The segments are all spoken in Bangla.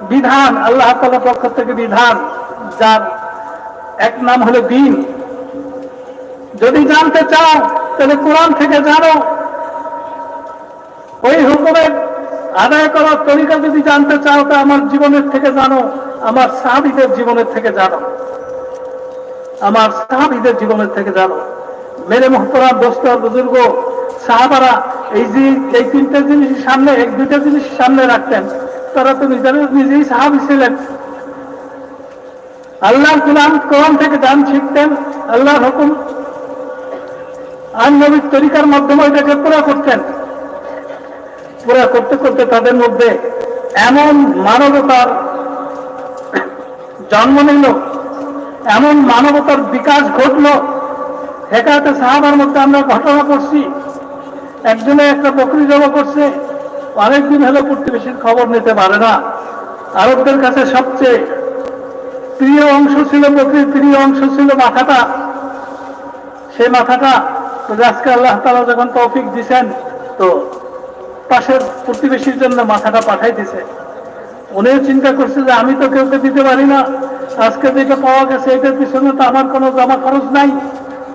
বিধান, আল্লাহ তালার পক্ষ থেকে বিধান, যার এক নাম হলো দিন। যদি জানতে চাও, তাহলে কোরআন থেকে জানো। ওই হুকুমের আদায় করার তরিকা যদি জানতে চাও, তা আমার জীবনের থেকে জানো, আমার সাহাবিদের জীবনের থেকে জানো। আমার সাহাবিদের জীবনের থেকে জানো। মেরে মোহতরাম দোস্ত বুজুর্গ সাহাবারা এই যে এই তিনটে জিনিস সামনে, এক দুইটা জিনিস সামনে রাখতেন। তারা তো নিজের নিজেই সাহাবি ছিলেন। আল্লাহ কোরআন কোরআন থেকে গান শিখতেন, আল্লাহর হুকুম। আর নবীর তরিকার মাধ্যমে এটাকে পুরা করতেন। পুরা করতে করতে তাদের মধ্যে এমন মানবতার জন্ম নিল, এমন মানবতার বিকাশ ঘটল। হেকাতে সাহাবার মধ্যে আমরা ঘটনা করছি। একজনে একটা বকরি জমা করছে অনেকদিন হলো প্রতিবেশীর খবর নিতে পারে না। আরবদের কাছে সবচেয়ে প্রিয় অংশ ছিল বকরির প্রিয় অংশ ছিল মাথাটা। সেই মাথাটা আজকে আল্লাহ তালা যখন তৌফিক দিছেন, তো পাশের প্রতিবেশীর জন্য মাথাটা পাঠাই দিছে। উনিও চিন্তা করছে যে আমি তো কেউকে দিতে পারি না, আজকে যেটা পাওয়া গেছে এটার পিছনে তো আমার কোনো জমা খরচ নাই।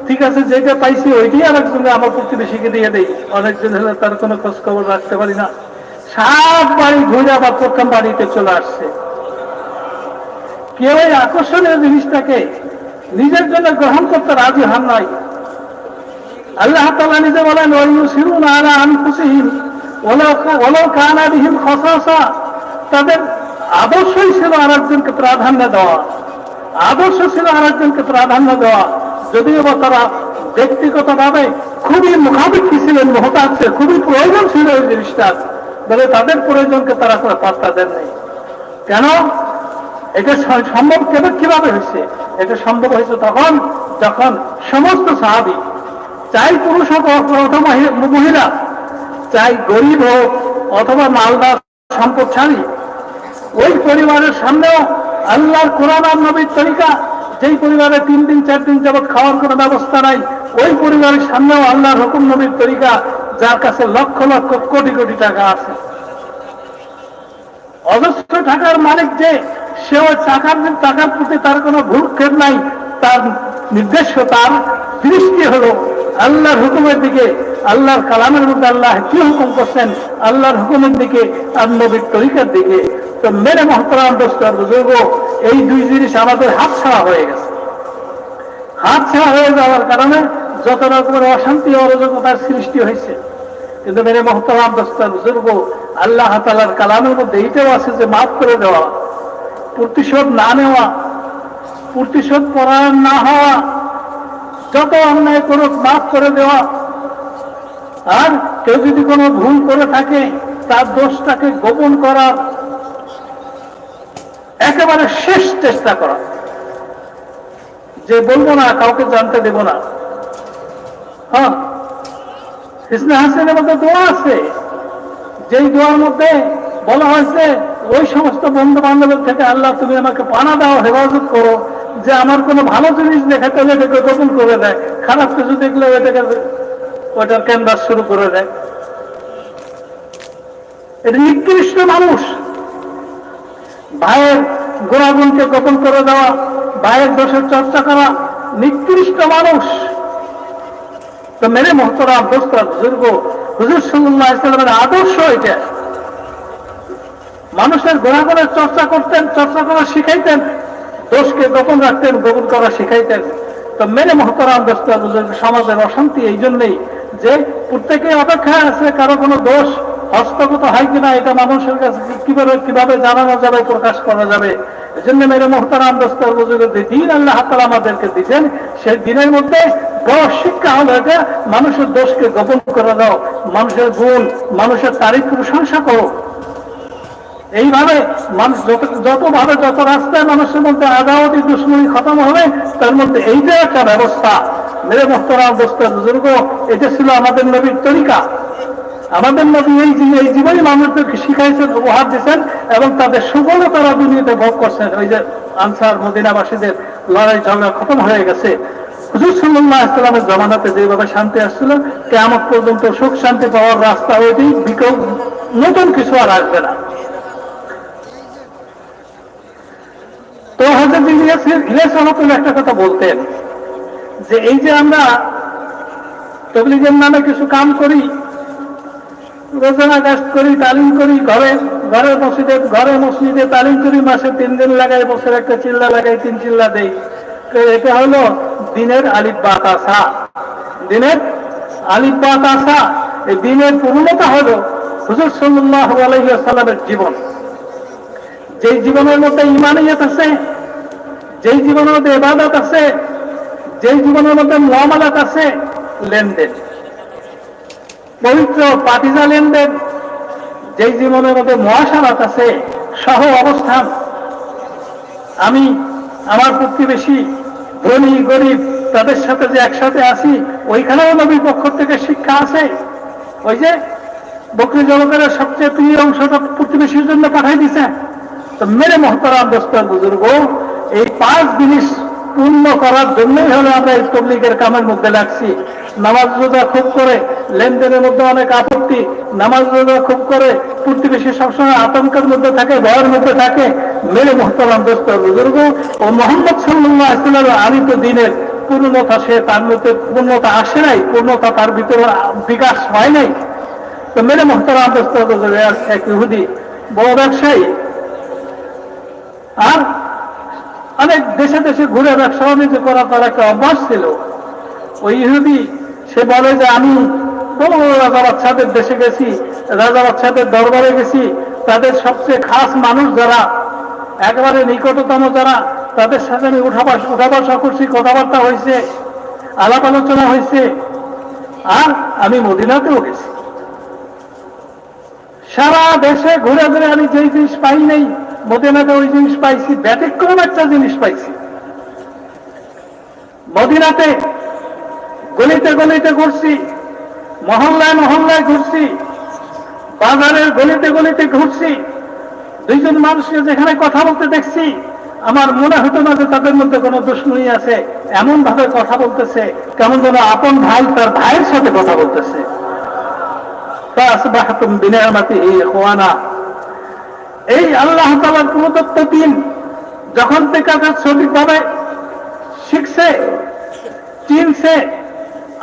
ঠিক আছে, যেটা পাইছি ওইটাই আরেকজনে আমার প্রতিবেশীকে দিয়ে দেই। অনেকজন হলে তার কোনো খোঁজ খবর রাখতে পারি না। সাত বাড়ি ঘুরে আবার প্রথম বাড়িতে চলে আসছে। কেউ এই আকর্ষণীয় জিনিসটাকে নিজের জন্য গ্রহণ করতে রাজি হন নাই। আল্লাহ তালা নিজে বলেন ওই সিরুন আলা আনফুসিহীন ওলাও কানা বিহীন খসা তাদের আদর্শই ছিল আরেকজনকে প্রাধান্য দেওয়া। আদর্শ ছিল আরেকজনকে প্রাধান্য দেওয়া। যদিও বা তারা ব্যক্তিগতভাবে খুবই মুখাপেক্ষী ছিলেন মহতাচ্ছে খুবই প্রয়োজন ছিল এই জিনিসটার। তবে তাদের প্রয়োজনকে তারা করে পাত্তা দেননি কেন? এটা সম্ভব কেন? কীভাবে হয়েছে? এটা সম্ভব হয়েছে তখন যখন সমস্ত সাহাবি, চাই পুরুষ হোক অথবা মহি- মহিলা, চাই গরিব হোক অথবা মালদার সম্পদশালী, ওই পরিবারের সামনেও আল্লাহর কোরআন আর নবীর তরিকা, যেই পরিবারে তিন দিন, চার দিন যাবৎ খাওয়ার কোনো ব্যবস্থা নাই, ওই পরিবারের সামনেও আল্লাহর হুকুম, নবীর তরিকা যার কাছে লক্ষ লক্ষ কোটি কোটি টাকা আছে। অজস্র টাকার মালিক যে, সে ওই টাকার টাকার প্রতি তার কোনো ভূক্ষেপ নাই। তার নির্দেশ তার দৃষ্টি হলো আল্লাহর হুকুমের দিকে, আল্লাহর কালামের মধ্যে আল্লাহ কি হুকুম করছেন, আল্লাহর হুকুমের দিকে আর নবীর তরিকার দিকে। তো মেরে মহতরাম দোস্তর বুজুর্গ, এই দুই জিনিস আমাদের হাত ছাড়া হয়ে গেছে। হাত ছাড়া হয়ে যাওয়ার কারণে যত রকমের অশান্তি, অরাজকতার সৃষ্টি হয়েছে। কিন্তু মেরে মহতরাম দোস্তর বুজুর্গ, আল্লাহ তালার কালামের মধ্যে এইটাও আছে যে মাফ করে দেওয়া, প্রতিশোধ না নেওয়া, প্রতিশোধ পরায়ণ না হওয়া, যত অন্যায় করুক মাফ করে দেওয়া। আর কেউ যদি কোনো ভুল করে থাকে, তার দোষটাকে গোপন করার একেবারে শেষ চেষ্টা করা। যে বলব না, কাউকে জানতে দেব না। হ্যাঁ। কৃষ্ণ হাসিনের মধ্যে দোয়া আছে। যেই দোয়ার মধ্যে বলা হয়েছে, ওই সমস্ত বন্ধু বান্ধবের থেকে আল্লাহ তুমি আমাকে পানা দাও, হেফাজত করো। যে আমার কোনো ভালো জিনিস দেখাতে হলে এটাকে গোপন করে দেয় খারাপ কিছু দেখলে এটাকে ওটার ক্যানভাস শুরু করে দেয়। এটা নিকৃষ্ট মানুষ। ভাইয়ের গুণাগুণকে গোপন করে দেওয়া, ভাইয়ের দোষের চর্চা করা নিকৃষ্ট মানুষ। তো মেরে মহতরা দোস্তরা বুজুর্গ, হুজুর সাল্লাহ ইসলামের আদর্শ এটা। মানুষের গুণাগুণের চর্চা করতেন, চর্চা করা শিখাইতেন, দোষকে গোপন রাখতেন, গোপন করা শিখাইতেন। তো মেরে মহতরাম, দোস্তরা বুজুর্গ, সমাজের অশান্তি এই জন্যই যে প্রত্যেকে অপেক্ষায় আছে, কারও কোনো দোষ হস্তগত হয় কিনা, এটা মানুষের কাছে কীভাবে কীভাবে জানানো যাবে, প্রকাশ করা যাবে? এই জন্য মেরে মোহতারাম দোস্তর বুজুর্গ যে দিন আল্লাহ তালা আমাদেরকে দিচ্ছেন সেই দিনের মধ্যে বড় শিক্ষা হলো এটা মানুষের দোষকে গোপন করে দাও, মানুষের গুণ, মানুষের তারিখ প্রশংসা করো। এইভাবে মানুষ যত যতভাবে যত রাস্তায় মানুষের মধ্যে আদাওয়াতি দুশ্মনী খতম হবে, তার মধ্যে এইটা একটা ব্যবস্থা। মেরে মোহতারাম দোস্তর বুজুর্গ, এটা ছিল আমাদের নবীর তরিকা। আমাদের নবী এই এই জীবনই মানুষদেরকে শিখাইছেন, উপহার দিয়েছেন এবং তাদের সুফলও তারা দুনিয়াতে ভোগ করছেন। ওই যে আনসার মদিনাবাসীদের লড়াই ঝগড়া খতম হয়ে গেছে। হুজুর সাল্লাহ ইসলামের জমানাতে যেভাবে শান্তি আসছিল কেমন পর্যন্ত সুখ শান্তি পাওয়ার রাস্তা ওইটি বিকল্প নতুন কিছু আর আসবে না। কাজী ইলিয়াস ইলিয়াস রহমতুল্লাহ একটা কথা বলতেন যে এই যে আমরা তবলিগের নামে কিছু কাম করি রোজানা গাছ করি, তালিম করি, ঘরে ঘরে মসজিদে ঘরে মসজিদে তালিম করি, মাসে তিন দিন লাগাই, বছর একটা চিল্লা লাগাই, তিন চিল্লা দেই। এটা হলো দিনের আলিফ বাতাসা দিনের আলিফ বাতাসা এই দিনের পূর্ণতা হলো হুজুর সাল্লাহ আলাইসাল্লামের জীবন। যেই জীবনের মধ্যে ইমানিয়ত আছে, যেই জীবনের মধ্যে এবাদত আছে, যেই জীবনের মধ্যে মহামালাত আছে, লেনদেন। পবিত্র পাতিজা লেনদেন যেই জীবনের মধ্যে মহাসারাত আছে, সহ অবস্থান। আমি, আমার প্রতিবেশী, ধনী, গরিব, তাদের সাথে যে একসাথে আসি ওইখানেও নবীর পক্ষ থেকে শিক্ষা আছে। ওই যে বকরি জগতের সবচেয়ে প্রিয় অংশটা প্রতিবেশীর জন্য পাঠাই দিছে। তো মেরে মহতারাম দোস্তার বুজুর্গ, এই পাঁচ জিনিস পূর্ণ করার জন্যই হলো আমরা এই তবলিগের কামের মধ্যে লাগছি। নামাজ রোজা খুব করে, লেনদেনের মধ্যে অনেক আপত্তি, নামাজ রোজা খুব করে, প্রতিবেশী সবসময় আতঙ্কের মধ্যে থাকে, ভয়ের মধ্যে থাকে। মেরে মোহতারাম দোস্তার বুজুর্গ ও মোহাম্মদ সাল্লাহ ইসলাম আমি দিনের পূর্ণতা সে তার মধ্যে পূর্ণতা আসে নাই, পূর্ণতা তার ভিতরে বিকাশ হয় নাই। তো মেরে মোহতারাম বুজুর্গ, এক ইহুদি, বড় ব্যবসায়ী, আর অনেক দেশে দেশে ঘুরে ব্যবসা বাণিজ্য করা তার একটা অভ্যাস ছিল। ওই ইহুদি সে বলে যে আমি বড় রাজা বাচ্চাদের দেশে গেছি রাজা বাচ্চাদের দরবারে গেছি। তাদের সবচেয়ে খাস মানুষ যারা, একবারে নিকটতম যারা, তাদের সাথে আমি উঠা বসা, উঠা করছি, কথাবার্তা হয়েছে আলাপ আলোচনা হয়েছে আর আমি মদিনাতেও গেছি। সারা দেশে ঘুরে ঘুরে আমি যেই জিনিস পাই নাই, মদিনাতে ওই জিনিস পাইছি, ব্যতিক্রম একটা জিনিস পাইছি। মদিনাতে গলিতে গলিতে ঘুরছি, মহল্লায় মহল্লায় ঘুরছি, বাজারের গলিতে গলিতে ঘুরছি, দুইজন মানুষকে যেখানে কথা বলতে দেখছি, আমার মনে হতো না যে তাদের মধ্যে কোনো দুশ্মনী আছে এমন ভাবে কথা বলতেছে, কেমন যেন আপন ভাই তার ভাইয়ের সাথে কথা বলতেছে। এই আল্লাহ তালার প্রদত্ত দিন যখন থেকে তার ছবি পাবে শিখছে, চিনছে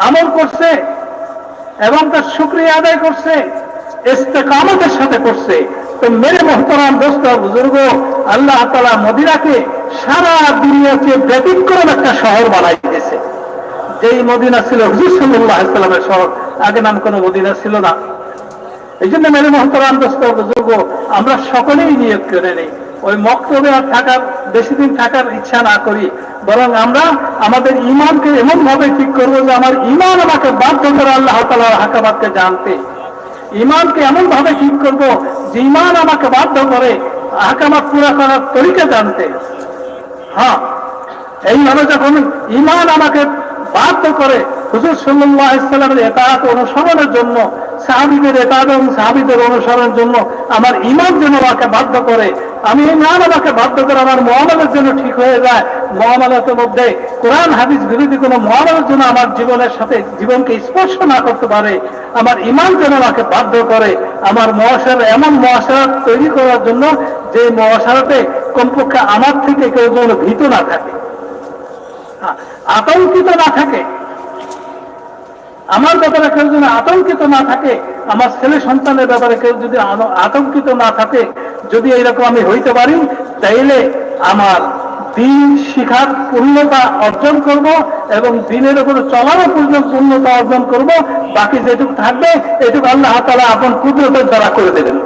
আমল করছে এবং তার শুক্রিয়া আদায় করছে, ইস্তেকামতের সাথে করছে। তো মেরে মোহতরাম দোস্ত, বুজুর্গ, আল্লাহ তালা মদিনাকে সারা দুনিয়াকে ব্যতিক্রম একটা শহর বানাই দিয়েছে। যেই মদিনা ছিল হুজুর সাল্লাহ ইসলামের শহর, আগে নাম কোনো মদিনা ছিল না। এই জন্য মেরে মহতরাম দোস্ত, বুজুর্গ, আমরা সকলেই নিয়োগ করে নেই। ওই মক্তবে আর থাকার বেশি দিন থাকার ইচ্ছা না করি। বরং আমরা আমাদের ইমানকে এমন ভাবে ঠিক করব যে আমার ইমান আমাকে বাধ্য করে আল্লাহ তালার হাকাবাদকে জানতে। ইমানকে এমন ভাবে ঠিক করব যে ইমান আমাকে বাধ্য করে হাকামাত পুরা করার তরিকা জানতে। হ্যাঁ এইভাবে যখন ইমান আমাকে বাধ্য করে হুজুর সাল্লাহ ইসলামের এতাহাত অনুসরণের জন্য, সাহাবিদের এতাহাত এবং সাহাবিদের অনুসরণের জন্য আমার ইমান যেন আমাকে বাধ্য করে আমি ইমান আমাকে বাধ্য করে আমার মহামালের জন্য ঠিক হয়ে যায়। মহামালাতের মধ্যে কোরআন, হাদিস বিরোধী কোনো মহামালের জন্য আমার জীবনের সাথে জীবনকে স্পর্শ না করতে পারে। আমার ইমান যেন আমাকে বাধ্য করে আমার মহাসার, এমন মহাসার তৈরি করার জন্য যে মহাসারাতে কমপক্ষে আমার থেকে কেউ যেন ভীত না থাকে। আতঙ্কিত না থাকে। আমার ব্যাপারে কেউ যদি আতঙ্কিত না থাকে, আমার ছেলে সন্তানের ব্যাপারে কেউ যদি আতঙ্কিত না থাকে যদি এইরকম আমি হইতে পারি তাইলে আমার দিন শিখার পূর্ণতা অর্জন করব এবং দিনের উপরে চলারও পর্যন্ত পূর্ণতা অর্জন করব বাকি যেটুকু থাকবে এটুকু আল্লাহ তালা আপন কুদরতের দ্বারা করে দেবেন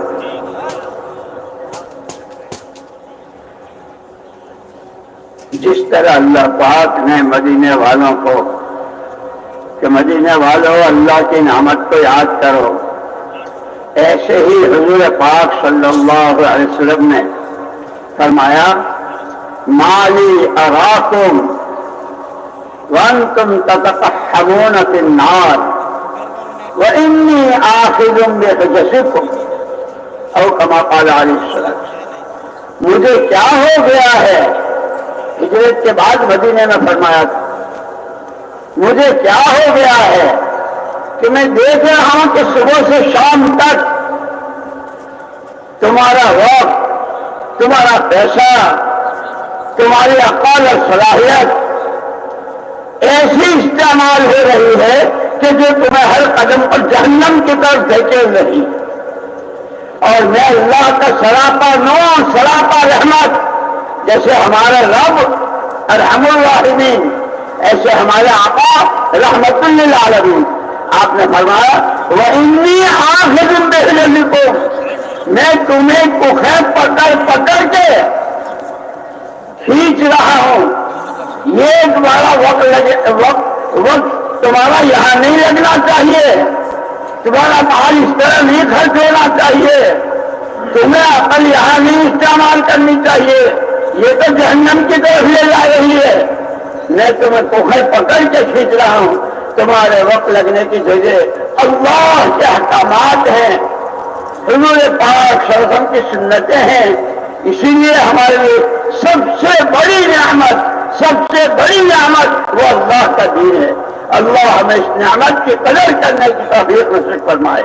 जिस तरह अल्लाह पाक ने मदीने वालों को कि मदीने वालों अल्लाह की नामत को याद करो ایسے ہی حضور پاک صلی اللہ علیہ وسلم نے فرمایا، مالی اراکم وانتم تتقحمون فی النار وانی آخذ بحجسکم او کما قال علیہ السلام۔ مجھے کیا ہو گیا ہے؟ ہجرت کے بعد مدینے میں فرمایا تھا۔ مجھے کیا ہو گیا ہے؟ کہ میں دیکھ رہا ہوں کہ صبح سے شام تک تمہارا وقت، تمہارا پیسہ، تمہاری عقل اور صلاحیت ایسی استعمال ہو رہی ہے کہ جو تمہیں ہر قدم پر جہنم کی طرف دیکھے رہی اور میں اللہ کا سراپا نو سراپا رحمت، جیسے ہمارا رب، ارحم الراحمین، ایسے ہمارے آقا، رحمت اللہ آپ نے فرمایا، وہ انی کو میں تمہیں کخیر پکڑ پکڑ کے کھینچ رہا ہوں۔ یہ تمہارا وقت لگے وقت وقت تمہارا یہاں نہیں لگنا چاہیے۔ تمہارا مال اس طرح نہیں خرچ ہونا چاہیے۔ تمہیں اپن یہاں نہیں استعمال کرنی چاہیے۔ یہ تو جہنم کی طرف لے جا رہی ہے۔ میں تمہیں پوکھر پکڑ کے کھینچ رہا ہوں۔ تمہارے وقت لگنے کی جگہ اللہ کے احکامات ہیں۔ حضور پاک سرسم کی سنتیں ہیں۔ اسی لیے ہمارے لیے سب سے بڑی نعمت، سب سے بڑی نعمت وہ اللہ کا دین ہے۔ اللہ ہمیں اس نعمت کی قدر کرنے کی توفیق نصیب فرمائے۔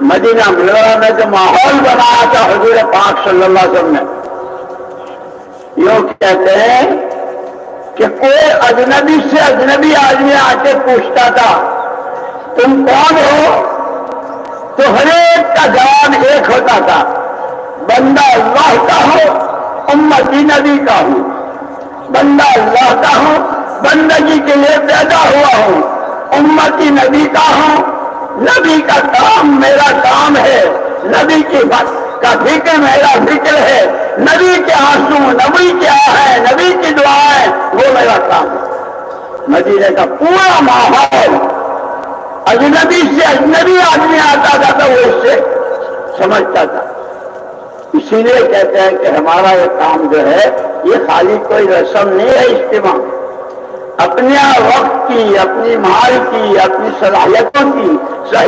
مدینہ منورہ میں جو ماحول بنایا تھا حضور پاک صلی اللہ علیہ وسلم نے، یوں کہتے ہیں کہ کوئی اجنبی سے اجنبی آدمی آ کے پوچھتا تھا، تم کون ہو؟ تو ہر ایک کا جواب ایک ہوتا تھا، بندہ اللہ کا ہو، امتی نبی کا ہو۔ بندہ اللہ کا ہوں بندگی کے لیے پیدا ہوا ہوں امتی نبی کا ہوں نبی کا کام میرا کام ہے، نبی کی بات کا فکر میرا فکر ہے، نبی کے آنسو، نبی مدینے کا پورا ماحول اجنبی سے اجنبی آدمی آتا تھا تو وہ اس سے سمجھتا تھا۔ اسی لیے کہتے ہیں کہ ہمارا یہ کام جو ہے، یہ خالی کوئی رسم نہیں ہے اجتماع۔ اپنے وقت کی، اپنی مال کی، اپنی صلاحیتوں کی، صحیح